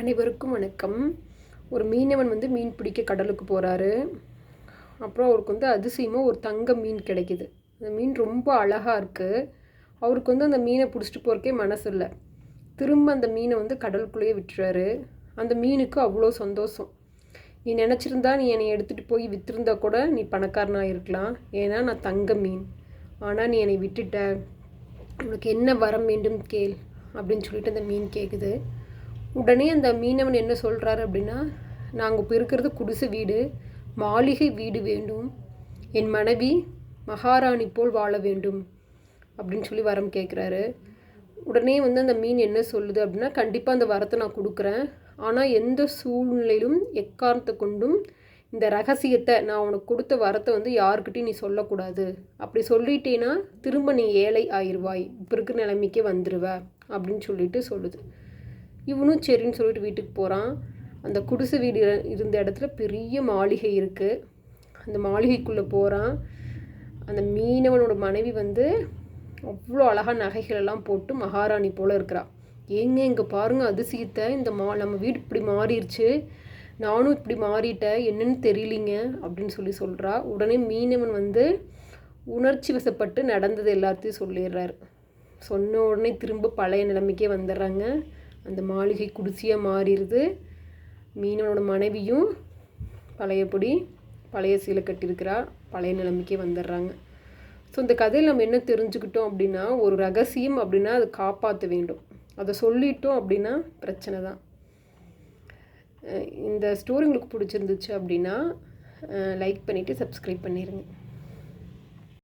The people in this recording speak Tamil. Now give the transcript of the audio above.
அனைவருக்கும் வணக்கம். ஒரு மீனவன் வந்து மீன் பிடிக்க கடலுக்கு போகிறாரு அப்புறம் அவருக்கு வந்து அதிசயமாக ஒரு தங்க மீன் கிடைக்கிது. அந்த மீன் ரொம்ப அழகாக இருக்குது அவருக்கு வந்து அந்த மீனை பிடிச்சிட்டு போகிறக்கே மனசு இல்லை திரும்ப அந்த மீனை வந்து கடலுக்குள்ளேயே விட்டுறாரு. அந்த மீனுக்கு அவ்வளோ சந்தோஷம். நீ நினச்சிருந்தா நீ என்னை எடுத்துகிட்டு போய் விற்றுருந்தா கூட நீ பணக்காரனாக இருக்கலாம். ஏன்னா நான் தங்க மீன். ஆனால் நீ என்னை விட்டுட்ட. உனக்கு என்ன வரம் வேண்டும் கேள் அப்படின்னு சொல்லிட்டு அந்த மீன் கேட்குது உடனே அந்த மீனவன் என்ன சொல்கிறாரு அப்படின்னா நாங்கள் இப்போ இருக்கிறது குடிசை வீடு மாளிகை வீடு வேண்டும். என் மனைவி மகாராணி போல் வாழ வேண்டும். அப்படின்னு சொல்லி வரம் கேட்குறாரு உடனே வந்து அந்த மீன் என்ன சொல்லுது அப்படின்னா கண்டிப்பாக அந்த வரத்தை நான் கொடுக்குறேன். ஆனால் எந்த சூழ்நிலையிலும் எக்காரணத்தை கொண்டும் இந்த ரகசியத்தை நான் உனக்கு கொடுத்த வரத்தை வந்து யாருக்கிட்டையும் நீ சொல்லக்கூடாது. அப்படி சொல்லிட்டேன்னா திரும்ப நீ ஏழை ஆயிடுவாய் இப்போ இருக்கிற நிலைமைக்கே வந்துடுவ அப்படின்னு சொல்லிட்டு சொல்லுது. இவனும் சரின்னு சொல்லிட்டு வீட்டுக்கு போகிறான் அந்த குடிசை வீடு இருந்த இடத்துல பெரிய மாளிகை இருக்குது அந்த மாளிகைக்குள்ளே போகிறான் அந்த மீனவனோட மனைவி வந்து அவ்வளோ அழகாக நகைகள் எல்லாம் போட்டு மகாராணி போல் இருக்கிறா. ஏங்க இங்கே பாருங்கள் அதிசயத்தை. இந்த மா நம்ம வீடு இப்படி மாறிடுச்சு. நானும் இப்படி மாறிட்டேன். என்னன்னு தெரியலிங்க அப்படின்னு சொல்லி சொல்கிறா உடனே மீனவன் வந்து உணர்ச்சி வசப்பட்டு நடந்தது எல்லாத்தையும் சொல்லிடுறாரு. சொன்ன உடனே திரும்ப பழைய நிலைமைக்கே வந்துடுறாங்க. அந்த மாளிகை குடிசையாக மாறிடுது. மீனவனோட மனைவியும் பழையபடி பழைய சீலை கட்டியிருக்கிறா. பழைய நிலைமைக்கே வந்துடுறாங்க. ஸோ இந்த கதையில் நம்ம என்ன தெரிஞ்சுக்கிட்டோம் அப்படின்னா ஒரு ரகசியம் அப்படின்னா அதை காப்பாற்ற வேண்டும். அதை சொல்லிட்டோம் அப்படின்னா பிரச்சனை தான். இந்த ஸ்டோரி உங்களுக்கு பிடிச்சிருந்துச்சு அப்படின்னா லைக் பண்ணிவிட்டு சப்ஸ்கிரைப் பண்ணிடுங்க